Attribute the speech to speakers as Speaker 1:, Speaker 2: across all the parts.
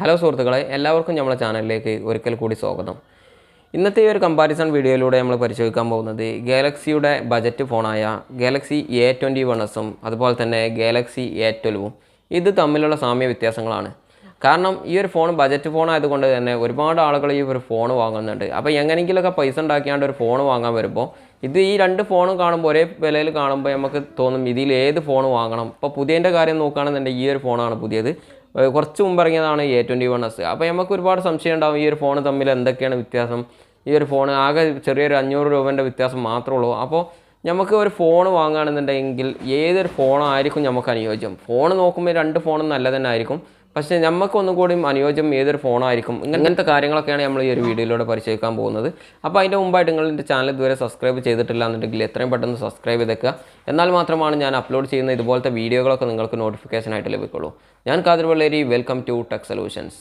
Speaker 1: Hello സുഹൃത്തുക്കളെ എല്ലാവർക്കും നമ്മുടെ ചാനലിലേക്ക് ഒരിക്കൽ കൂടി സ്വാഗതം. ഇന്നത്തെ ഈ ഒരു കമ്പാരിസൺ വീഡിയോയിലൂടെ നമ്മൾ പരിശോധിക്കാൻ പോകുന്നത് ഗാലക്സിയുടെ ബജറ്റ് ഫോണായ ഗാലക്സി എ ട്വന്റി വൺ എസും അതുപോലെ തന്നെ ഗാലക്സി എ ട്വൽവും ഇത് തമ്മിലുള്ള സാമ്യ വ്യത്യാസങ്ങളാണ്. കാരണം ഈ ഒരു ഫോൺ ബജറ്റ് ഫോൺ ആയതുകൊണ്ട് തന്നെ ഒരുപാട് ആളുകൾ ഈ ഒരു ഫോൺ വാങ്ങുന്നുണ്ട്. അപ്പോൾ എങ്ങനെയെങ്കിലുമൊക്കെ പൈസ ഉണ്ടാക്കിയാണ്ട് ഒരു ഫോൺ വാങ്ങാൻ വരുമ്പോൾ ഇത് ഈ രണ്ട് ഫോണും കാണുമ്പോൾ ഒരേ വിലയിൽ കാണുമ്പോൾ നമുക്ക് തോന്നും ഇതിൽ ഏത് ഫോൺ വാങ്ങണം. ഇപ്പോൾ പുതിയതിന്റെ കാര്യം നോക്കുകയാണെന്നുണ്ടെങ്കിൽ ഈ ഒരു ഫോണാണ് പുതിയത്. കുറച്ച് മുമ്പ് ഇറങ്ങിയതാണ് എ ട്വന്റി വൺ എസ് അപ്പോൾ നമുക്ക് ഒരുപാട് സംശയം ഉണ്ടാവും ഈ ഒരു ഫോൺ തമ്മിൽ എന്തൊക്കെയാണ് വ്യത്യാസം? ഈ ഒരു ഫോൺ ആകെ ചെറിയൊരു അഞ്ഞൂറ് രൂപേന്റെ വ്യത്യാസം മാത്രമേ ഉള്ളൂ. അപ്പോൾ നമുക്ക് ഒരു ഫോൺ വാങ്ങുകയാണെന്നുണ്ടെങ്കിൽ ഏതൊരു ഫോണായിരിക്കും നമുക്ക് അനുയോജ്യം? ഫോൺ നോക്കുമ്പോൾ രണ്ട് ഫോണും നല്ല തന്നെ ആയിരിക്കും. പക്ഷേ നമുക്ക് ഒന്നും കൂടി അനുയോജ്യം ഏതൊരു ഫോണായിരിക്കും? ഇങ്ങനത്തെ കാര്യങ്ങളൊക്കെയാണ് നമ്മൾ ഈ ഒരു വീഡിയോയിലൂടെ പരിശോധിക്കാൻ പോകുന്നത്. അപ്പോൾ അതിന്റെ മുമ്പായിട്ട് നിങ്ങൾ എന്റെ ചാനൽ ഇതുവരെ സബ്സ്ക്രൈബ് ചെയ്തിട്ടില്ല എന്നുണ്ടെങ്കിൽ എത്രയും പെട്ടെന്ന് സബ്സ്ക്രൈബ് ചെയ്തേക്കുക. എന്നാൽ മാത്രമാണ് ഞാൻ അപ്ലോഡ് ചെയ്യുന്ന ഇതുപോലത്തെ വീഡിയോകളൊക്കെ നിങ്ങൾക്ക് നോട്ടിഫിക്കേഷൻ ആയിട്ട് ലഭിക്കുള്ളൂ. ഞാൻ Kathir Velleri welcome to tech solutions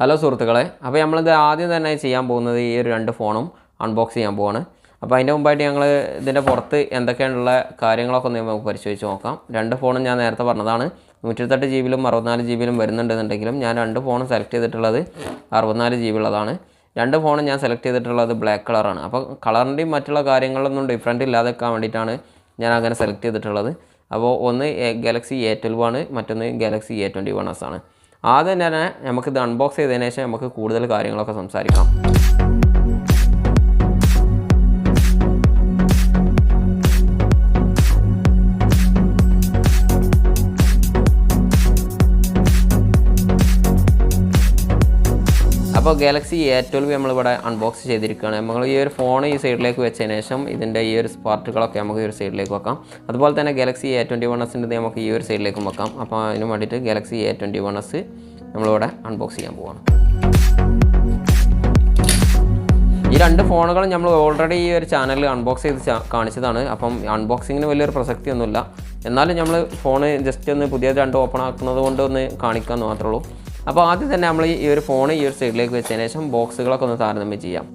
Speaker 1: hello സുഹൃത്തുക്കളെ അപ്പോൾ നമ്മളിത് ആദ്യം തന്നെ ചെയ്യാൻ പോകുന്നത് ഈ ഒരു രണ്ട് ഫോണും അൺബോക്സ് ചെയ്യാൻ പോവാണ്. അപ്പോൾ അതിന്റെ മുമ്പായിട്ട് ഞങ്ങൾ ഇതിന്റെ പുറത്ത് എന്തൊക്കെയാണുള്ള കാര്യങ്ങളൊക്കെ ഒന്ന് നമുക്ക് പരിശോധിച്ച് നോക്കാം. രണ്ട് ഫോണും ഞാൻ നേരത്തെ പറഞ്ഞതാണ്. നൂറ്റിരുപത്തെട്ട് ജി ബിയിലും അറുപത്തിനാല് ജി ബിയിലും വരുന്നുണ്ടെന്നുണ്ടെങ്കിലും ഞാൻ രണ്ട് ഫോണും സെലക്ട് ചെയ്തിട്ടുള്ളത് അറുപത്തിനാല് ജി ബി ഉള്ളതാണ് രണ്ട് ഫോണും ഞാൻ സെലക്ട് ചെയ്തിട്ടുള്ളത് ബ്ലാക്ക് കളറാണ് അപ്പോൾ കളറിന്റെയും മറ്റുള്ള കാര്യങ്ങളൊന്നും ഡിഫറന്റ് ഇല്ലാതെ വെക്കാൻ വേണ്ടിയിട്ടാണ് ഞാൻ അങ്ങനെ സെലക്ട് ചെയ്തിട്ടുള്ളത്. അപ്പോൾ ഒന്ന് ഗാലക്സി എ ട്വൽവ് ആണ്. മറ്റൊന്ന് Galaxy A twenty one S ആണ്. ആദ്യം തന്നെ നമുക്കിത് അൺബോക്സ് ചെയ്തതിന് ശേഷം നമുക്ക് കൂടുതൽ കാര്യങ്ങളൊക്കെ സംസാരിക്കാം. അപ്പോൾ ഗാലക്സി എ ട്വൽവ് നമ്മളിവിടെ അൺബോക്സ് ചെയ്തിരിക്കുകയാണ്. നമ്മൾ ഈ ഒരു ഫോൺ ഈ സൈഡിലേക്ക് വെച്ചതിന് ശേഷം ഇതിന്റെ ഈ ഒരു സ്പാർട്ടുകളൊക്കെ നമുക്ക് ഈ ഒരു സൈഡിലേക്ക് വെക്കാം. അതുപോലെ തന്നെ ഗാലക്സി എ ട്വന്റി വൺ എസിന്റെ നമുക്ക് ഈ ഒരു സൈഡിലേക്കും വെക്കാം. അപ്പോൾ അതിന് വേണ്ടിയിട്ട് Galaxy A twenty one S നമ്മളിവിടെ അൺബോക്സ് ചെയ്യാൻ പോവാണ്. ഈ രണ്ട് ഫോണുകളും നമ്മൾ ഓൾറെഡി ഈ ഒരു ചാനലിൽ അൺബോക്സ് ചെയ്ത് കാണിച്ചതാണ്. അപ്പം അൺബോക്സിങ്ങിന് വലിയൊരു പ്രസക്തിയൊന്നുമില്ല. എന്നാലും നമ്മൾ ഫോൺ ജസ്റ്റ് ഒന്ന് പുതിയ രണ്ട് ഓപ്പൺ ആക്കുന്നത് കൊണ്ട് ഒന്ന് കാണിക്കാമെന്ന് മാത്രമേ ഉള്ളൂ. അപ്പോൾ ആദ്യം തന്നെ നമ്മൾ ഈ ഒരു ഫോൺ ഈ ഒരു സൈഡിലേക്ക് വെച്ചതിന് ശേഷം ബോക്സുകളൊക്കെ ഒന്ന് താരതമ്യം ചെയ്യാം.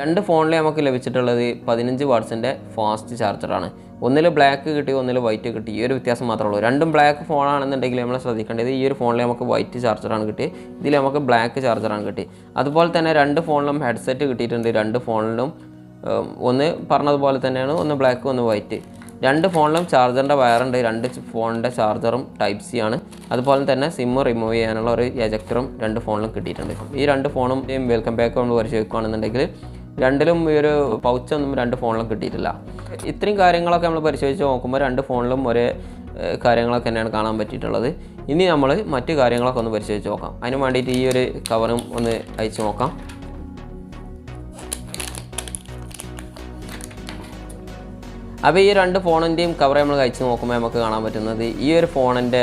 Speaker 1: രണ്ട് ഫോണിൽ നമുക്ക് ലഭിച്ചിട്ടുള്ളത് പതിനഞ്ച് വാട്ട്സിന്റെ ഫാസ്റ്റ് ചാർജറാണ് ഒന്നിൽ ബ്ലാക്ക് കിട്ടി ഒന്നിൽ വൈറ്റ് കിട്ടി. ഈ ഒരു വ്യത്യാസം മാത്രമേ ഉള്ളൂ. രണ്ടും ബ്ലാക്ക് ഫോണാണെന്നുണ്ടെങ്കിൽ നമ്മൾ ശ്രദ്ധിക്കേണ്ടത് ഈ ഒരു ഫോണിൽ നമുക്ക് വൈറ്റ് ചാർജറാണ് കിട്ടി ഇതിൽ നമുക്ക് ബ്ലാക്ക് ചാർജറാണ് കിട്ടി അതുപോലെ തന്നെ രണ്ട് ഫോണിലും ഹെഡ്സെറ്റ് കിട്ടിയിട്ടുണ്ട്. രണ്ട് ഫോണിലും ഒന്ന് പറഞ്ഞതുപോലെ തന്നെയാണ്. ഒന്ന് ബ്ലാക്ക് ഒന്ന് വൈറ്റ് രണ്ട് ഫോണിലും ചാർജറിന്റെ വയറുണ്ട്. രണ്ട് ഫോണിന്റെ ചാർജറും ടൈപ്പ് സി ആണ്. അതുപോലെ തന്നെ സിമ്മ് റിമൂവ് ചെയ്യാനുള്ള ഒരു എജക്ടറും രണ്ട് ഫോണിലും കിട്ടിയിട്ടുണ്ട്. ഈ രണ്ട് ഫോണും വെൽക്കം ബാക്ക് കൊണ്ട് പരിശോധിക്കുകയാണെന്നുണ്ടെങ്കിൽ രണ്ടിലും ഈ ഒരു പൗച്ചൊന്നും രണ്ട് ഫോണിലും കിട്ടിയിട്ടില്ല. ഇത്രയും കാര്യങ്ങളൊക്കെ നമ്മൾ പരിശോധിച്ച് നോക്കുമ്പോൾ രണ്ട് ഫോണിലും ഒരേ കാര്യങ്ങളൊക്കെ തന്നെയാണ് കാണാൻ പറ്റിയിട്ടുള്ളത്. ഇനി നമ്മൾ മറ്റു കാര്യങ്ങളൊക്കെ ഒന്ന് പരിശോധിച്ച് നോക്കാം. അതിന് വേണ്ടിയിട്ട് ഈ ഒരു കവറും ഒന്ന് അയച്ചു നോക്കാം. അപ്പോൾ ഈ രണ്ട് ഫോണിന്റെയും കവർ നമ്മൾ കഴിച്ച് നോക്കുമ്പോൾ നമുക്ക് കാണാൻ പറ്റുന്നത് ഈ ഒരു ഫോണിന്റെ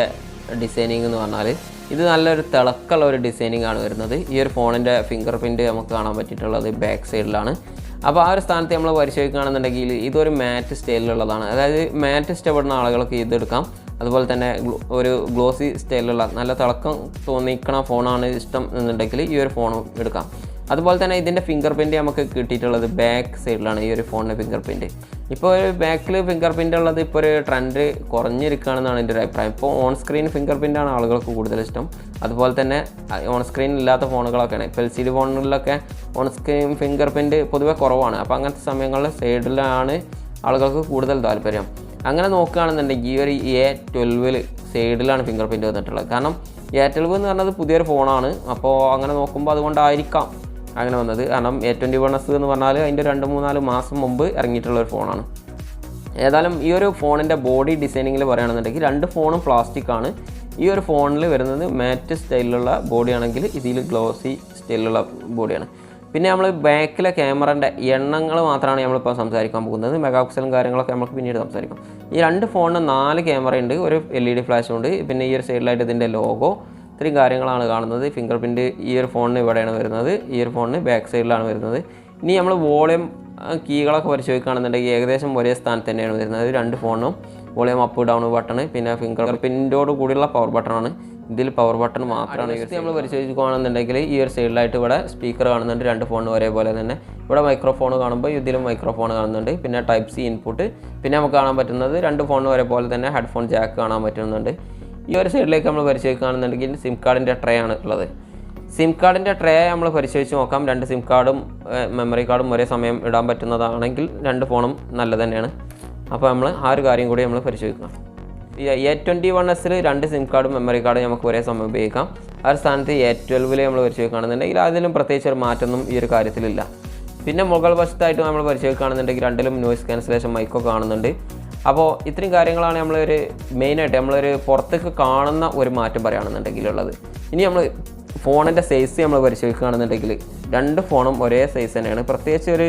Speaker 1: ഡിസൈനിങ് എന്ന് പറഞ്ഞാൽ ഇത് നല്ലൊരു തിളക്കുള്ള ഒരു ഡിസൈനിങ് ആണ് വരുന്നത്. ഈ ഒരു ഫോണിന്റെ ഫിംഗർ പ്രിന്റ് നമുക്ക് കാണാൻ പറ്റിയിട്ടുള്ളത് ബാക്ക് സൈഡിലാണ് അപ്പോൾ ആ ഒരു സ്ഥാനത്ത് നമ്മൾ പരിശോധിക്കുകയാണെന്നുണ്ടെങ്കിൽ ഇതൊരു മാറ്റ് സ്റ്റൈലിലുള്ളതാണ് അതായത് മാറ്റ് ഇഷ്ടപ്പെടുന്ന ആളുകൾക്ക് ഇതെടുക്കാം. അതുപോലെ തന്നെ ഒരു ഗ്ലോസി സ്റ്റൈലിലുള്ള നല്ല തിളക്കം തോന്നിക്കണ ഫോണാണ് ഇഷ്ടം എന്നുണ്ടെങ്കിൽ ഈ ഒരു ഫോണും എടുക്കാം. അതുപോലെ തന്നെ ഇതിന്റെ ഫിംഗർ പ്രിന്റ് നമുക്ക് കിട്ടിയിട്ടുള്ളത് ബാക്ക് സൈഡിലാണ് ഈ ഒരു ഫോണിന്റെ ഫിംഗർ പ്രിന്റ് ഇപ്പോൾ ഒരു ബാക്കിൽ ഫിംഗർ പ്രിന്റ് ഉള്ളത് ഇപ്പോൾ ഒരു ട്രെൻഡ് കുറഞ്ഞിരിക്കുകയാണെന്നാണ് എന്റെ ഒരു അഭിപ്രായം. ഇപ്പോൾ ഓൺ സ്ക്രീൻ ഫിംഗർ പ്രിന്റാണ് ആളുകൾക്ക് കൂടുതൽ ഇഷ്ടം. അതുപോലെ തന്നെ ഓൺ സ്ക്രീൻ ഇല്ലാത്ത ഫോണുകളൊക്കെയാണ്. ഇപ്പോൾ എൽ സി ഡി ഫോണുകളിലൊക്കെ ഓൺ സ്ക്രീൻ ഫിംഗർ പ്രിന്റ് പൊതുവെ കുറവാണ്. അപ്പോൾ അങ്ങനത്തെ സമയങ്ങളിൽ സൈഡിലാണ് ആളുകൾക്ക് കൂടുതൽ താല്പര്യം. അങ്ങനെ നോക്കുകയാണെന്നുണ്ടെങ്കിൽ ഈ ഒരു എ ട്വൽവിൽ സൈഡിലാണ് ഫിംഗർ പ്രിന്റ് വന്നിട്ടുള്ളത്. കാരണം എ ട്വൽവ് എന്ന് പറഞ്ഞത് പുതിയൊരു ഫോണാണ് അപ്പോൾ അങ്ങനെ നോക്കുമ്പോൾ അതുകൊണ്ടായിരിക്കാം. അങ്ങനെ വന്നത്. കാരണം എ ട്വന്റി വൺ എസ് എന്ന് പറഞ്ഞാൽ അതിന്റെ രണ്ട് മൂന്നാൽ മാസം മുമ്പ് ഇറങ്ങിയിട്ടുള്ള ഒരു ഫോണാണ്. ഏതായാലും ഈ ഒരു ഫോണിന്റെ ബോഡി ഡിസൈനിങ്ങിൽ പറയുകയാണെന്നുണ്ടെങ്കിൽ രണ്ട് ഫോണും പ്ലാസ്റ്റിക് ആണ്. ഈ ഒരു ഫോണിൽ വരുന്നത് മാറ്റ് സ്റ്റൈലിലുള്ള ബോഡിയാണെങ്കിൽ ഇതിൽ ഗ്ലോസി സ്റ്റൈലിലുള്ള ബോഡിയാണ് പിന്നെ നമ്മൾ ബാക്കിലെ ക്യാമറന്റെ എണ്ണങ്ങൾ മാത്രമാണ് നമ്മളിപ്പോൾ സംസാരിക്കാൻ പോകുന്നത്. മെഗാപിക്സലും കാര്യങ്ങളൊക്കെ നമുക്ക് പിന്നീട് സംസാരിക്കാം. ഈ രണ്ട് ഫോണിന് നാല് ക്യാമറ ഉണ്ട്. ഒരു എൽ ഇ ഡി ഫ്ലാഷും ഉണ്ട്. പിന്നെ ഈ ഒരു സൈഡിലായിട്ട് ഇതിന്റെ ലോഗോ ഇത്രയും കാര്യങ്ങളാണ് കാണുന്നത്. ഫിംഗർ പ്രിന്റ് ഇയർ ഫോണിന് ഇവിടെയാണ് വരുന്നത്. ഇയർ ഫോണിന് ബാക്ക് സൈഡിലാണ് വരുന്നത്. ഇനി നമ്മൾ വോളിയം കീകളൊക്കെ പരിശോധിക്കുകയാണെന്നുണ്ടെങ്കിൽ ഏകദേശം ഒരേ സ്ഥാനത്ത് തന്നെയാണ് വരുന്നത്. രണ്ട് ഫോണും വോളിയം അപ്പ് ഡൗൺ ബട്ടൺ പിന്നെ ഫിംഗർ പ്രിന്റോട് കൂടിയുള്ള പവർ ബട്ടണാണ് ഇതിൽ പവർ ബട്ടൺ മാത്രമാണ് നമ്മൾ പരിശോധിക്കുകയാണെന്നുണ്ടെങ്കിൽ ഈ ഒരു സൈഡിലായിട്ട് ഇവിടെ സ്പീക്കർ കാണുന്നുണ്ട്. രണ്ട് ഫോണും ഒരേപോലെ തന്നെ. ഇവിടെ മൈക്രോഫോൺ കാണുമ്പോൾ ഇതിലും മൈക്രോഫോൺ കാണുന്നുണ്ട്. പിന്നെ ടൈപ്പ് സി ഇൻപുട്ട് പിന്നെ നമുക്ക് കാണാൻ പറ്റുന്നത് രണ്ട് ഫോണും ഒരേപോലെ തന്നെ ഹെഡ്ഫോൺ ജാക്ക് കാണാൻ പറ്റുന്നുണ്ട്. ഈ ഒരു സൈഡിലേക്ക് നമ്മൾ പരിശോധിക്കുകയാണെന്നുണ്ടെങ്കിൽ സിം കാർഡിന്റെ ട്രേ ആണ് ഉള്ളത്. സിം കാർഡിന്റെ ട്രേ നമ്മൾ പരിശോധിച്ച് നോക്കാം. രണ്ട് സിം കാർഡും മെമ്മറി കാർഡും ഒരേ സമയം ഇടാൻ പറ്റുന്നതാണെങ്കിൽ രണ്ട് ഫോണും നല്ലത് തന്നെയാണ്. അപ്പോൾ നമ്മൾ ആ ഒരു കാര്യം കൂടി നമ്മൾ പരിശോധിക്കാം ഈ എ ട്വന്റി വൺ എസിൽ രണ്ട് സിം കാർഡും മെമ്മറി കാർഡും നമുക്ക് ഒരേ സമയം ഉപയോഗിക്കാം. ആ ഒരു സ്ഥാനത്ത് എ ട്വൽവിൽ നമ്മൾ പരിശോധിക്കുകയാണെന്നുണ്ടെങ്കിൽ അതിലും പ്രത്യേകിച്ച് ഒരു മാറ്റമൊന്നും ഈ ഒരു കാര്യത്തിലില്ല. പിന്നെ മുകൾ വശത്തായിട്ട് നമ്മൾ പരിശോധിക്കുകയാണെന്നുണ്ടെങ്കിൽ രണ്ടിലും നോയ്സ് ക്യാൻസലേഷൻ മൈക്കോ കാണുന്നുണ്ട്. അപ്പോൾ ഇത്രയും കാര്യങ്ങളാണ് നമ്മളൊരു മെയിനായിട്ട് നമ്മളൊരു പുറത്തേക്ക് കാണുന്ന ഒരു മാറ്റം പറയുകയാണെന്നുണ്ടെങ്കിൽ ഉള്ളത്. ഇനി നമ്മൾ ഫോണിന്റെ സൈസ് നമ്മൾ പരിശോധിക്കുകയാണെന്നുണ്ടെങ്കിൽ രണ്ട് ഫോണും ഒരേ സൈസ് തന്നെയാണ്. പ്രത്യേകിച്ച് ഒരു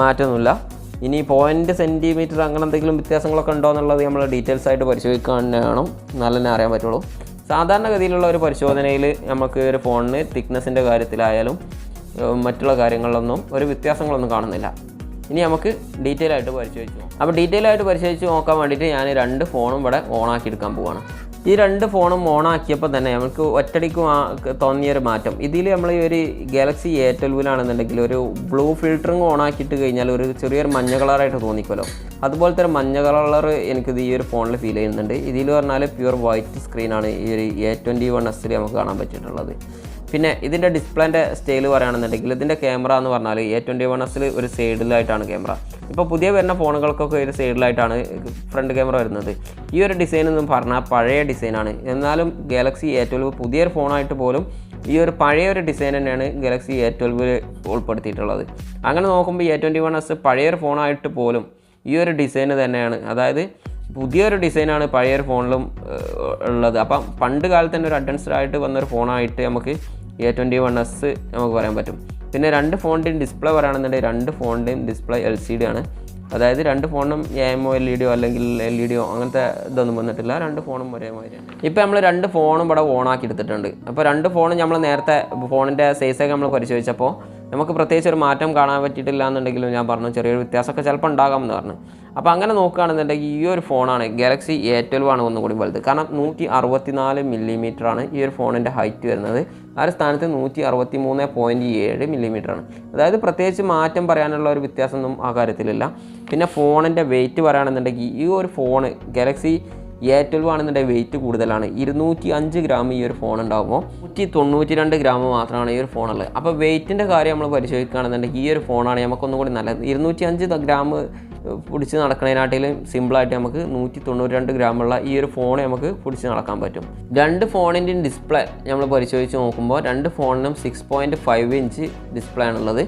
Speaker 1: മാറ്റമൊന്നുമില്ല. ഇനി പോയിന്റ് സെന്റിമീറ്റർ അങ്ങനെ എന്തെങ്കിലും വ്യത്യാസങ്ങളൊക്കെ ഉണ്ടോ എന്നുള്ളത് നമ്മൾ ഡീറ്റെയിൽസ് ആയിട്ട് പരിശോധിക്കാനാണ് നല്ല തന്നെ അറിയാൻ പറ്റുള്ളൂ. സാധാരണഗതിയിലുള്ള ഒരു പരിശോധനയിൽ നമുക്ക് ഒരു ഫോണിന് തിക്നെസ്സിന്റെ കാര്യത്തിലായാലും മറ്റുള്ള കാര്യങ്ങളിലൊന്നും ഒരു വ്യത്യാസങ്ങളൊന്നും കാണുന്നില്ല. ഇനി നമുക്ക് ഡീറ്റെയിൽ ആയിട്ട് പരിശോധിച്ച് നോക്കാം. അപ്പോൾ ഡീറ്റെയിൽ ആയിട്ട് പരിശോധിച്ച് നോക്കാൻ വേണ്ടിയിട്ട് ഞാൻ രണ്ട് ഫോണും ഇവിടെ ഓണാക്കി എടുക്കാൻ പോവാണ്. ഈ രണ്ട് ഫോണും ഓണാക്കിയപ്പോൾ തന്നെ നമുക്ക് ഒറ്റടിക്ക് തോന്നിയൊരു മാറ്റം. ഇതിൽ നമ്മൾ ഈ ഒരു ഗാലക്സി എ ട്വൽവിലാണെന്നുണ്ടെങ്കിൽ ഒരു ബ്ലൂ ഫിൽറ്ററിങ് ഓണാക്കിയിട്ട് കഴിഞ്ഞാൽ ഒരു ചെറിയൊരു മഞ്ഞ കളറായിട്ട് തോന്നിക്കുമല്ലോ. അതുപോലെ തന്നെ മഞ്ഞ കളർ എനിക്കിത് ഈ ഒരു ഫോണിൽ ഫീൽ ചെയ്യുന്നുണ്ട്. ഇതിൽ പറഞ്ഞാൽ പ്യുവർ വൈറ്റ് സ്ക്രീനാണ് ഈ ഒരു എ ട്വന്റി വൺ എസിൽ നമുക്ക് കാണാൻ പറ്റിയിട്ടുള്ളത്. പിന്നെ ഇതിന്റെ ഡിസ്പ്ലേന്റെ സ്റ്റൈൽ പറയുകയാണെന്നുണ്ടെങ്കിൽ ഇതിന്റെ ക്യാമറ എന്ന് പറഞ്ഞാൽ എ ട്വന്റി വൺ എസിൽ ഒരു സൈഡിലായിട്ടാണ് ക്യാമറ ഇപ്പോൾ പുതിയ വരുന്ന ഫോണുകൾക്കൊക്കെ ഒരു സൈഡിലായിട്ടാണ് ഫ്രണ്ട് ക്യാമറ വരുന്നത്. ഈ ഒരു ഡിസൈൻ എന്ന് പറഞ്ഞാൽ പഴയ ഡിസൈനാണ് എന്നാലും ഗാലക്സി എ ട്വൽവ് പുതിയൊരു ഫോണായിട്ട് പോലും ഈ ഒരു പഴയ ഒരു ഡിസൈൻ തന്നെയാണ് ഗാലക്സി എ ട്വൽവിൽ ഉൾപ്പെടുത്തിയിട്ടുള്ളത്. അങ്ങനെ നോക്കുമ്പോൾ എ ട്വന്റി വൺ എസ് പഴയൊരു ഫോണായിട്ട് പോലും ഈ ഒരു ഡിസൈൻ തന്നെയാണ്. അതായത് പുതിയൊരു ഡിസൈനാണ് പഴയൊരു ഫോണിലും ഉള്ളത്. അപ്പം പണ്ട് കാലത്ത് തന്നെ ഒരു അഡ്വാൻസ്ഡ് ആയിട്ട് വന്നൊരു ഫോണായിട്ട് നമുക്ക് എ ട്വന്റി വൺ എസ് നമുക്ക് പറയാൻ പറ്റും. പിന്നെ രണ്ട് ഫോണിന്റെയും ഡിസ്പ്ലേ പറയുകയാണെന്നുണ്ടെങ്കിൽ രണ്ട് ഫോണിന്റെയും ഡിസ്പ്ലേ എൽ സി ഡി ആണ്. അതായത് രണ്ട് ഫോണും എ എമ്മോ എൽ ഇ ഡിയോ അല്ലെങ്കിൽ എൽ ഇ ഡിയോ അങ്ങനത്തെ ഇതൊന്നും വന്നിട്ടില്ല. രണ്ട് ഫോണും ഒരേ മാതിരിയാണ് ഇപ്പോൾ നമ്മൾ രണ്ട് ഫോണും ഇവിടെ ഓണാക്കി എടുത്തിട്ടുണ്ട്. അപ്പോൾ രണ്ട് ഫോണും നമ്മൾ നേരത്തെ ഫോണിന്റെ സൈസൊക്കെ നമ്മൾ പരിശോധിച്ചപ്പോൾ നമുക്ക് പ്രത്യേകിച്ച് ഒരു മാറ്റം കാണാൻ പറ്റിയിട്ടില്ല എന്നുണ്ടെങ്കിലും ഞാൻ പറഞ്ഞു ചെറിയൊരു വ്യത്യാസമൊക്കെ ചിലപ്പോൾ ഉണ്ടാകാമെന്ന് പറഞ്ഞു. അപ്പോൾ അങ്ങനെ നോക്കുകയാണെന്നുണ്ടെങ്കിൽ ഈ ഒരു ഫോണാണ് ഗാലക്സി എ ട്വൽവ് ആണ് ഒന്നുകൂടി വലുത്. കാരണം നൂറ്റി അറുപത്തിനാല് മില്ലിമീറ്റർ ആണ് ഈ ഒരു ഫോണിന്റെ ഹൈറ്റ് വരുന്നത്. ആ ഒരു സ്ഥാനത്ത് നൂറ്റി അറുപത്തി മൂന്ന് പോയിന്റ് ഏഴ് മില്ലിമീറ്റർ ആണ് അതായത് പ്രത്യേകിച്ച് മാറ്റം പറയാനുള്ള ഒരു വ്യത്യാസമൊന്നും ആ കാര്യത്തിലില്ല. പിന്നെ ഫോണിന്റെ വെയിറ്റ് പറയുകയാണെന്നുണ്ടെങ്കിൽ ഈ ഒരു ഫോണ് ഗാലക്സി എ ട്വൽവ് ആണെന്നുണ്ടെങ്കിൽ വെയിറ്റ് കൂടുതലാണ്. ഇരുന്നൂറ്റി അഞ്ച് ഗ്രാം ഈ ഒരു ഫോൺ ഉണ്ടാകുമ്പോൾ നൂറ്റി തൊണ്ണൂറ്റി രണ്ട് ഗ്രാം മാത്രമാണ് ഈ ഒരു ഫോണുള്ളത് അപ്പോൾ വെയിറ്റിന്റെ കാര്യം നമ്മൾ പരിശോധിക്കുകയാണെന്നുണ്ടെങ്കിൽ ഈ ഒരു ഫോണാണ് നമുക്കൊന്നും കൂടി നല്ലത്. ഇരുന്നൂറ്റി അഞ്ച് ഗ്രാം പിടിച്ച് നടക്കുന്നതിനാട്ടിലും സിമ്പിളായിട്ട് നമുക്ക് നൂറ്റി തൊണ്ണൂറ്റി രണ്ട് ഗ്രാമുള്ള ഈ ഒരു ഫോൺ നമുക്ക് പിടിച്ച് നടക്കാൻ പറ്റും. രണ്ട് ഫോണിന്റെയും ഡിസ്പ്ലേ നമ്മൾ പരിശോധിച്ച് നോക്കുമ്പോൾ രണ്ട് ഫോണിനും six point five inch display ആണുള്ളത്.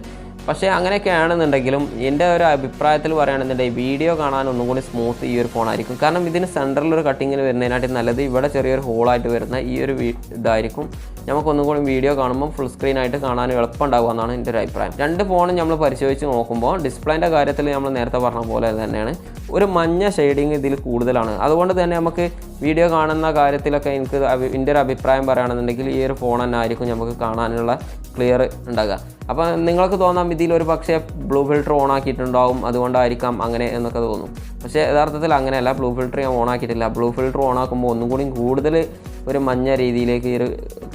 Speaker 1: പക്ഷേ അങ്ങനെയൊക്കെ ആണെന്നുണ്ടെങ്കിലും എന്റെ ഒരു അഭിപ്രായത്തിൽ പറയുകയാണെന്നുണ്ടെങ്കിൽ വീഡിയോ കാണാൻ ഒന്നും കൂടി സ്മൂത്ത് ഈ ഒരു ഫോണായിരിക്കും കാരണം ഇതിന് സെന്ററിൽ ഒരു കട്ടിങ്ങിൽ വരുന്നതിനായിട്ട് നല്ലത് ഇവിടെ ചെറിയൊരു ഹോളായിട്ട് വരുന്ന ഈ ഒരു ഇതായിരിക്കും. നമുക്കൊന്നും കൂടി വീഡിയോ കാണുമ്പോൾ ഫുൾ സ്ക്രീൻ ആയിട്ട് കാണാൻ എളുപ്പമുണ്ടാകുക എന്നാണ് എന്റെ ഒരു അഭിപ്രായം. രണ്ട് ഫോണും നമ്മൾ പരിശോധിച്ച് നോക്കുമ്പോൾ ഡിസ്പ്ലേന്റെ കാര്യത്തിൽ നമ്മൾ നേരത്തെ പറഞ്ഞ പോലെ തന്നെയാണ്. ഒരു മഞ്ഞ ഷെയ്ഡിങ് ഇതിൽ കൂടുതലാണ്. അതുകൊണ്ട് തന്നെ നമുക്ക് വീഡിയോ കാണുന്ന കാര്യത്തിലൊക്കെ എനിക്ക് എന്റെ ഒരു അഭിപ്രായം പറയുകയാണെന്നുണ്ടെങ്കിൽ ഈ ഒരു ഫോൺ തന്നെ ആയിരിക്കും നമുക്ക് കാണാനുള്ള ക്ലിയർ ഉണ്ടാകുക. അപ്പോൾ നിങ്ങൾക്ക് തോന്നാം ഇതിൽ ഒരു പക്ഷേ ബ്ലൂ ഫിൽറ്റർ ഓൺ ആക്കിയിട്ടുണ്ടാവും അതുകൊണ്ടായിരിക്കാം അങ്ങനെ എന്നൊക്കെ തോന്നും. പക്ഷേ യഥാർത്ഥത്തിൽ അങ്ങനെയല്ല ബ്ലൂ ഫിൽറ്റർ ഞാൻ ഓൺ ആക്കിയിട്ടില്ല. ബ്ലൂ ഫിൽറ്റർ ഓൺ ആക്കുമ്പോൾ ഒന്നും കൂടി കൂടുതൽ ഒരു മഞ്ഞ രീതിയിലേക്ക് ഈ ഒരു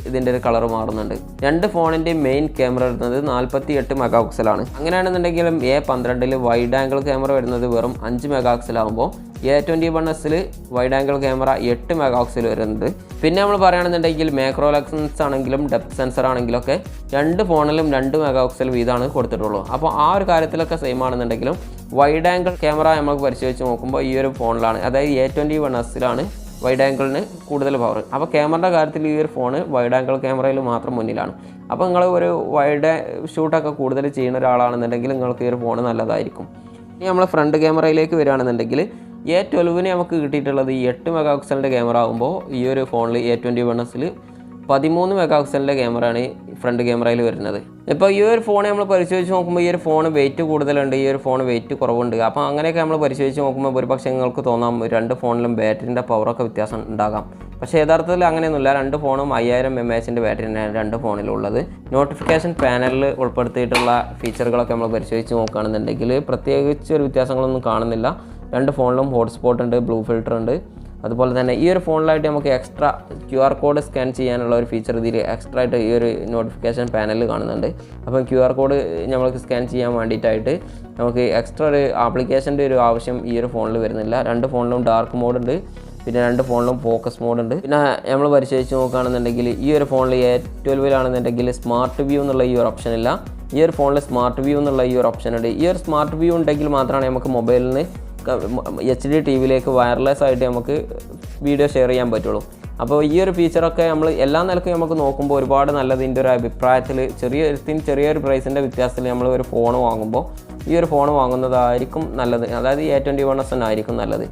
Speaker 1: ഇതിന്റെ ഒരു കളർ മാറുന്നുണ്ട്. രണ്ട് ഫോണിന്റെയും മെയിൻ ക്യാമറ വരുന്നത് നാൽപ്പത്തി എട്ട് മെഗാ പിക്സലാണ് അങ്ങനെയാണെന്നുണ്ടെങ്കിലും എ പന്ത്രണ്ടിൽ വൈഡ് ആംഗിൾ ക്യാമറ വരുന്നത് വെറും അഞ്ച് മെഗാ പിക്സൽ ആകുമ്പോൾ എ ട്വന്റി വൺ എസിൽ വൈഡ് ആംഗിൾ ക്യാമറ എട്ട് മെഗാ വരുന്നത്. പിന്നെ നമ്മൾ പറയുകയാണെന്നുണ്ടെങ്കിൽ മാക്രോ ലെൻസ് ആണെങ്കിലും ഡെപ്ത് സെൻസർ ആണെങ്കിലും ഒക്കെ രണ്ട് ഫോണിലും രണ്ട് മെഗാ പിക്സൽ വീതമാണ് കൊടുത്തിട്ടുള്ളൂ അപ്പോൾ ആ ഒരു കാര്യത്തിലൊക്കെ സെയിം ആണെന്നുണ്ടെങ്കിലും വൈഡ് ആംഗിൾ ക്യാമറ നമ്മൾ പരിശോധിച്ച് നോക്കുമ്പോൾ ഈ ഒരു ഫോണിലാണ് അതായത് എ ട്വന്റി വൺ എസിലാണ് വൈഡ് ആംഗിളിന് കൂടുതൽ പവർ അപ്പോൾ ക്യാമറയുടെ കാര്യത്തിൽ ഈ ഒരു ഫോണ് വൈഡ് ആംഗിൾ ക്യാമറയിൽ മാത്രം മുന്നിലാണ്. അപ്പോൾ നിങ്ങൾ ഒരു വൈഡ് ഷൂട്ടൊക്കെ കൂടുതൽ ചെയ്യുന്ന ഒരാളാണെന്നുണ്ടെങ്കിൽ നിങ്ങൾക്ക് ഈ ഒരു ഫോൺ നല്ലതായിരിക്കും. ഇനി നമ്മൾ ഫ്രണ്ട് ക്യാമറയിലേക്ക് വരികയാണെന്നുണ്ടെങ്കിൽ എ ട്വൽവിന് നമുക്ക് കിട്ടിയിട്ടുള്ളത് എട്ട് മെഗാ പിക്സലിന്റെ ക്യാമറ ആകുമ്പോൾ ഈ ഒരു ഫോണിൽ എ ട്വന്റി വൺ എസിൽ പതിമൂന്ന് മെഗാ പിക്സലിന്റെ ക്യാമറയാണ് ഫ്രണ്ട് ക്യാമറയിൽ വരുന്നത്. ഇപ്പോൾ ഈ ഒരു ഫോൺ നമ്മൾ പരിശോധിച്ച് നോക്കുമ്പോൾ ഈ ഒരു ഫോൺ വെയിറ്റ് കൂടുതലുണ്ട് ഈ ഒരു ഫോൺ വെയിറ്റ് കുറവുണ്ട്. അപ്പോൾ അങ്ങനെയൊക്കെ നമ്മൾ പരിശോധിച്ച് നോക്കുമ്പോൾ ഒരുപക്ഷെ നിങ്ങൾക്ക് തോന്നാം രണ്ട് ഫോണിലും ബാറ്ററിന്റെ പവറൊക്കെ വ്യത്യാസം ഉണ്ടാകാം. പക്ഷേ യഥാർത്ഥത്തിൽ അങ്ങനെയൊന്നുമില്ല. രണ്ട് ഫോണും അയ്യായിരം എം എച്ചിന്റെ ബാറ്ററി തന്നെയാണ് രണ്ട് ഫോണിലുള്ളത്. നോട്ടിഫിക്കേഷൻ പാനലിൽ ഉൾപ്പെടുത്തിയിട്ടുള്ള ഫീച്ചറുകളൊക്കെ നമ്മൾ പരിശോധിച്ച് നോക്കുകയാണെന്നുണ്ടെങ്കിൽ പ്രത്യേകിച്ച് ഒരു വ്യത്യാസങ്ങളൊന്നും കാണുന്നില്ല. രണ്ട് ഫോണിലും ഹോട്ട്സ്പോട്ട് ഉണ്ട് ബ്ലൂ ഫിൽറ്റർ ഉണ്ട്. അതുപോലെ തന്നെ ഈ ഒരു ഫോണിലായിട്ട് നമുക്ക് extra Q R code scan ചെയ്യാനുള്ള ഒരു ഫീച്ചർ ഇതിൽ എക്സ്ട്രാ ആയിട്ട് ഈ ഒരു നോട്ടിഫിക്കേഷൻ പാനലിൽ കാണുന്നുണ്ട്. അപ്പം ക്യു ആർ കോഡ് നമുക്ക് സ്കാൻ ചെയ്യാൻ വേണ്ടിയിട്ടായിട്ട് നമുക്ക് എക്സ്ട്രാ ഒരു ആപ്ലിക്കേഷന്റെ ഒരു ആവശ്യം ഈ ഒരു ഫോണിൽ വരുന്നില്ല. രണ്ട് ഫോണിലും ഡാർക്ക് മോഡുണ്ട് പിന്നെ രണ്ട് ഫോണിലും ഫോക്കസ് മോഡുണ്ട് പിന്നെ നമ്മൾ പരിശോധിച്ച് നോക്കുകയാണെന്നുണ്ടെങ്കിൽ ഈ ഒരു ഫോണിൽ എ ട്വൽവിലാണെന്നുണ്ടെങ്കിൽ സ്മാർട്ട് വ്യൂ എന്നുള്ള ഈ ഒരു ഓപ്ഷൻ ഇല്ല. ഈ ഒരു ഫോണിൽ സ്മാർട്ട് വ്യൂ എന്നുള്ള ഈ ഒരു ഓപ്ഷൻ ഉണ്ട്. ഈ ഒരു സ്മാർട്ട് വ്യൂ ഉണ്ടെങ്കിൽ മാത്രമാണ് നമുക്ക് മൊബൈലിൽ നിന്ന് എച്ച് ഡി ടി വിയിലേക്ക് വയർലെസ് ആയിട്ട് നമുക്ക് വീഡിയോ ഷെയർ ചെയ്യാൻ പറ്റുള്ളൂ. അപ്പോൾ ഈ ഒരു ഫീച്ചറൊക്കെ നമ്മൾ എല്ലാ നിലക്കും നമുക്ക് നോക്കുമ്പോൾ ഒരുപാട് നല്ലത് ഇതിന്റെ ഒരു അഭിപ്രായത്തിൽ ചെറിയ ചെറിയൊരു പ്രൈസിന്റെ വ്യത്യാസത്തിൽ നമ്മൾ ഒരു ഫോൺ വാങ്ങുമ്പോൾ ഈ ഒരു ഫോൺ വാങ്ങുന്നതായിരിക്കും നല്ലത്. അതായത് A twenty one S N ആയിരിക്കും നല്ലത്.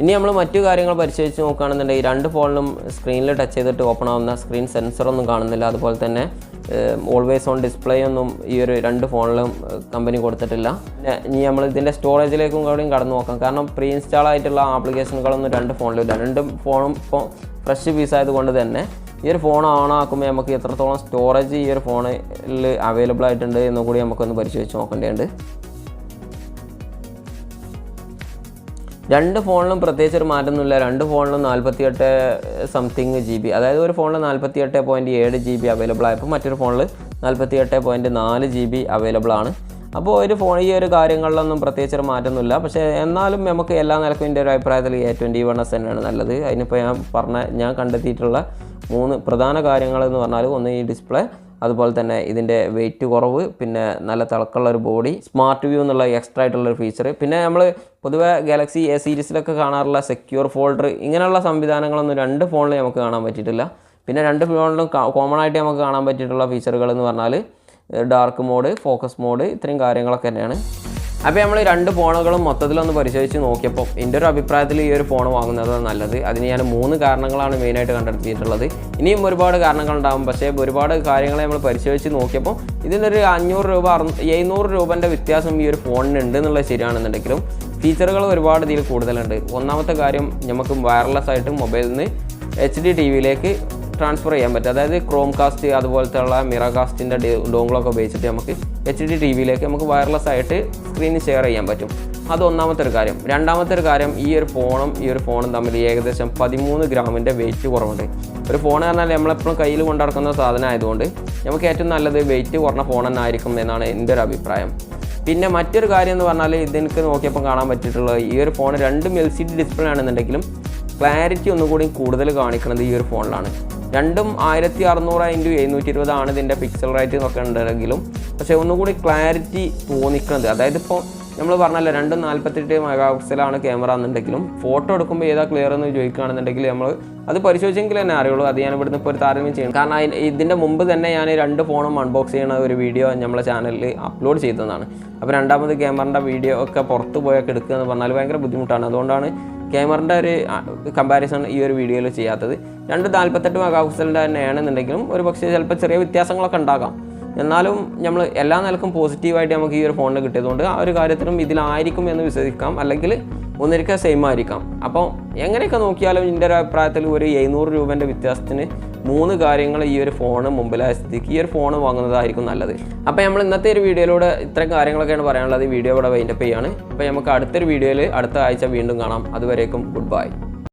Speaker 1: ഇനി നമ്മൾ മറ്റു കാര്യങ്ങൾ പരിശോധിച്ച് നോക്കുകയാണെന്നുണ്ടെങ്കിൽ രണ്ട് ഫോണിലും സ്ക്രീനിൽ ടച്ച് ചെയ്തിട്ട് ഓപ്പൺ ആവുന്ന സ്ക്രീൻ സെൻസറൊന്നും കാണുന്നില്ല. അതുപോലെ തന്നെ ഓൾവേസ് ഓൺ ഡിസ്പ്ലേ ഒന്നും ഈ ഒരു രണ്ട് ഫോണിലും കമ്പനി കൊടുത്തിട്ടില്ല. ഇനി നമ്മൾ ഇതിന്റെ സ്റ്റോറേജിലേക്കും കൂടെയും കടന്നു നോക്കാം. കാരണം പ്രീ ഇൻസ്റ്റാൾ ആയിട്ടുള്ള ആപ്ലിക്കേഷനുകളൊന്നും രണ്ട് ഫോണിലില്ല രണ്ട് ഫോണും ഇപ്പോൾ ഫ്രഷ് പീസ് ആയതുകൊണ്ട് തന്നെ ഈ ഒരു ഫോൺ ഓൺ ആക്കുമ്പോൾ നമുക്ക് എത്രത്തോളം സ്റ്റോറേജ് ഈ ഒരു ഫോണിൽ അവൈലബിൾ ആയിട്ടുണ്ട് എന്നും കൂടി നമുക്കൊന്ന് പരിശോധിച്ച് നോക്കേണ്ടതുണ്ട്. രണ്ട് ഫോണിലും പ്രത്യേകിച്ച് ഒരു മാറ്റമൊന്നുമില്ല. രണ്ട് ഫോണിലും നാൽപ്പത്തിയെട്ട് സംതിങ് ജി ബി അതായത് ഒരു ഫോണിൽ നാൽപ്പത്തിയെട്ട് പോയിന്റ് ഏഴ് ജി ബി അവൈലബിൾ ആയപ്പോൾ മറ്റൊരു ഫോണിൽ നാൽപ്പത്തിയെട്ട് പോയിന്റ് നാല് ജി ബി അവൈലബിൾ ആണ്. അപ്പോൾ ഒരു ഫോൺ ഈ ഒരു കാര്യങ്ങളിലൊന്നും പ്രത്യേകിച്ച് ഒരു മാറ്റമൊന്നുമില്ല. പക്ഷേ എന്നാലും നമുക്ക് എല്ലാ നിലക്കും എന്റെ ഒരു അഭിപ്രായത്തിൽ എ ട്വന്റി വൺ എസ് തന്നെയാണ് നല്ലത്. അതിനിപ്പോൾ ഞാൻ പറഞ്ഞ ഞാൻ കണ്ടെത്തിയിട്ടുള്ള മൂന്ന് പ്രധാന കാര്യങ്ങളെന്ന് പറഞ്ഞാൽ ഒന്ന് ഈ ഡിസ്പ്ലേ അതുപോലെ തന്നെ ഇതിന്റെ വെയിറ്റ് കുറവ് പിന്നെ നല്ല തിളക്കമുള്ള ഒരു ബോഡി സ്മാർട്ട് വ്യൂ എന്നുള്ള എക്സ്ട്രാ ആയിട്ടുള്ള ഒരു ഫീച്ചർ പിന്നെ നമ്മൾ പൊതുവെ ഗാലക്സി എ സീരീസിലൊക്കെ കാണാറുള്ള സെക്യൂർ ഫോൾഡർ ഇങ്ങനെയുള്ള സംവിധാനങ്ങളൊന്നും രണ്ട് ഫോണിൽ നമുക്ക് കാണാൻ പറ്റിയിട്ടില്ല. പിന്നെ രണ്ട് ഫോണിലും കോമൺ ആയിട്ട് നമുക്ക് കാണാൻ പറ്റിയിട്ടുള്ള ഫീച്ചറുകൾ എന്ന് പറഞ്ഞാൽ ഡാർക്ക് മോഡ് ഫോക്കസ് മോഡ് ഇത്രയും കാര്യങ്ങളൊക്കെ തന്നെയാണ്. അപ്പോൾ നമ്മൾ രണ്ട് ഫോണുകളും മൊത്തത്തിലൊന്ന് പരിശോധിച്ച് നോക്കിയപ്പോൾ എന്റെ ഒരു അഭിപ്രായത്തിൽ ഈ ഒരു ഫോൺ വാങ്ങുന്നത് നല്ലത്. അതിന് ഞാൻ മൂന്ന് കാരണങ്ങളാണ് മെയിനായിട്ട് കണ്ടെത്തിയിട്ടുള്ളത്. ഇനിയും ഒരുപാട് കാരണങ്ങളുണ്ടാകും പക്ഷേ ഒരുപാട് കാര്യങ്ങളെ നമ്മൾ പരിശോധിച്ച് നോക്കിയപ്പോൾ ഇതിനൊരു അഞ്ഞൂറ് രൂപ എഴുന്നൂറ് രൂപന്റെ വ്യത്യാസം ഈ ഒരു ഫോണിന് ഉണ്ട് എന്നുള്ളത് ശരിയാണെന്നുണ്ടെങ്കിലും ഫീച്ചറുകൾ ഒരുപാട് ഇതിൽ കൂടുതലുണ്ട്. ഒന്നാമത്തെ കാര്യം നമുക്ക് വയർലെസ് ആയിട്ട് മൊബൈലിൽ നിന്ന് എച്ച് ഡി ടി വിയിലേക്ക് ട്രാൻസ്ഫർ ചെയ്യാൻ പറ്റും. അതായത് ക്രോം കാസ്റ്റ് അതുപോലത്തെ ഉള്ള മിറ കാസ്റ്റിന്റെ ഡോങ്ങളൊക്കെ ഉപയോഗിച്ചിട്ട് നമുക്ക് എച്ച് ഡി ടി വിയിലേക്ക് നമുക്ക് വയർലെസ് ആയിട്ട് സ്ക്രീൻ ഷെയർ ചെയ്യാൻ പറ്റും. അത് ഒന്നാമത്തെ ഒരു കാര്യം. രണ്ടാമത്തെ ഒരു കാര്യം ഈ ഒരു ഫോണും ഈ ഒരു ഫോണും തമ്മിൽ ഏകദേശം പതിമൂന്ന് ഗ്രാമിന്റെ വെയിറ്റ് കുറവുണ്ട്. ഒരു ഫോൺ എന്ന് പറഞ്ഞാൽ നമ്മളെപ്പോഴും കയ്യിൽ കൊണ്ടിടക്കുന്ന സാധനം ആയതുകൊണ്ട് നമുക്ക് ഏറ്റവും നല്ലത് വെയിറ്റ് കുറഞ്ഞ ഫോൺ എന്നായിരിക്കും എന്നാണ് എന്റെ ഒരു അഭിപ്രായം. പിന്നെ മറ്റൊരു കാര്യം എന്ന് പറഞ്ഞാൽ ഇതെനിക്ക് നോക്കിയപ്പോൾ കാണാൻ പറ്റിയിട്ടുള്ളത് ഈ ഒരു ഫോൺ രണ്ടും എൽ സി ഡി ഡിസ്പ്ലേ ആണെന്നുണ്ടെങ്കിലും ക്ലാരിറ്റി ഒന്നുകൂടി കൂടുതൽ കാണിക്കുന്നത് ഈ ഒരു ഫോണിലാണ്. രണ്ടും ആയിരത്തി അറുന്നൂറ് ഇന്റു എഴുന്നൂറ്റി ഇരുപതാണ് ഇതിന്റെ പിക്സൽ റേറ്റ് എന്നൊക്കെ ഉണ്ടെങ്കിലും പക്ഷേ ഒന്നുകൂടി ക്ലാരിറ്റി തോന്നിക്കുന്നത് അതായത് ഇപ്പോൾ നമ്മൾ പറഞ്ഞല്ലോ രണ്ടും നാൽപ്പത്തെട്ട് മെഗാ പിക്സലാണ് ക്യാമറ എന്നുണ്ടെങ്കിലും ഫോട്ടോ എടുക്കുമ്പോൾ ഏതാ ക്ലിയർ എന്ന് ചോദിക്കുകയാണെന്നുണ്ടെങ്കിൽ നമ്മൾ അത് പരിശോധിച്ചെങ്കിൽ തന്നെ അറിയുള്ളൂ. അത് ഞാൻ ഇവിടുന്ന് ഇപ്പോൾ ഒരു താരതമ്യം ചെയ്യണം. കാരണം ഇതിന്റെ മുമ്പ് തന്നെ ഞാൻ രണ്ട് ഫോണും അൺബോക്സ് ചെയ്യുന്ന ഒരു വീഡിയോ നമ്മളെ ചാനലിൽ അപ്ലോഡ് ചെയ്തതാണ്. അപ്പോൾ രണ്ടാമത് ക്യാമറന്റെ വീഡിയോ ഒക്കെ പുറത്ത് പോയൊക്കെ എടുക്കുക എന്ന് പറഞ്ഞാൽ ഭയങ്കര ബുദ്ധിമുട്ടാണ്. അതുകൊണ്ടാണ് ക്യാമറന്റെ ഒരു കമ്പാരിസൺ ഈ ഒരു വീഡിയോയിൽ ചെയ്യാത്തത്. രണ്ട് നാൽപ്പത്തെട്ട് മെഗാ പിക്സലിന്റെ തന്നെയാണെന്നുണ്ടെങ്കിലും ഒരു പക്ഷേ ചിലപ്പോൾ ചെറിയ വ്യത്യാസങ്ങളൊക്കെ ഉണ്ടാകാം. എന്നാലും നമ്മൾ എല്ലാ നിലക്കും പോസിറ്റീവായിട്ട് നമുക്ക് ഈ ഒരു ഫോണിൽ കിട്ടിയതുകൊണ്ട് ആ ഒരു കാര്യത്തിലും ഇതിലായിരിക്കും എന്ന് വിശ്വസിക്കാം. അല്ലെങ്കിൽ ഒന്നിരിക്കുക സെയിം ആയിരിക്കാം. അപ്പോൾ എങ്ങനെയൊക്കെ നോക്കിയാലും എന്റെ ഒരു അഭിപ്രായത്തിൽ ഒരു എഴുന്നൂറ് രൂപേന്റെ വ്യത്യാസത്തിന് മൂന്ന് കാര്യങ്ങൾ ഈ ഒരു ഫോണ് മുമ്പിലായ സ്ഥിതിക്ക് ഈ ഒരു ഫോൺ വാങ്ങുന്നതായിരിക്കും നല്ലത്. അപ്പോൾ നമ്മൾ ഇന്നത്തെ ഒരു വീഡിയോയിലൂടെ ഇത്രയും കാര്യങ്ങളൊക്കെയാണ് പറയാനുള്ളത്. ഈ വീഡിയോ ഇവിടെ വൈൻഡപ്പ് ചെയ്യാണ്. അപ്പോൾ നമുക്ക് അടുത്തൊരു വീഡിയോയിൽ അടുത്ത ആഴ്ച വീണ്ടും കാണാം. അതുവരേക്കും ഗുഡ് ബൈ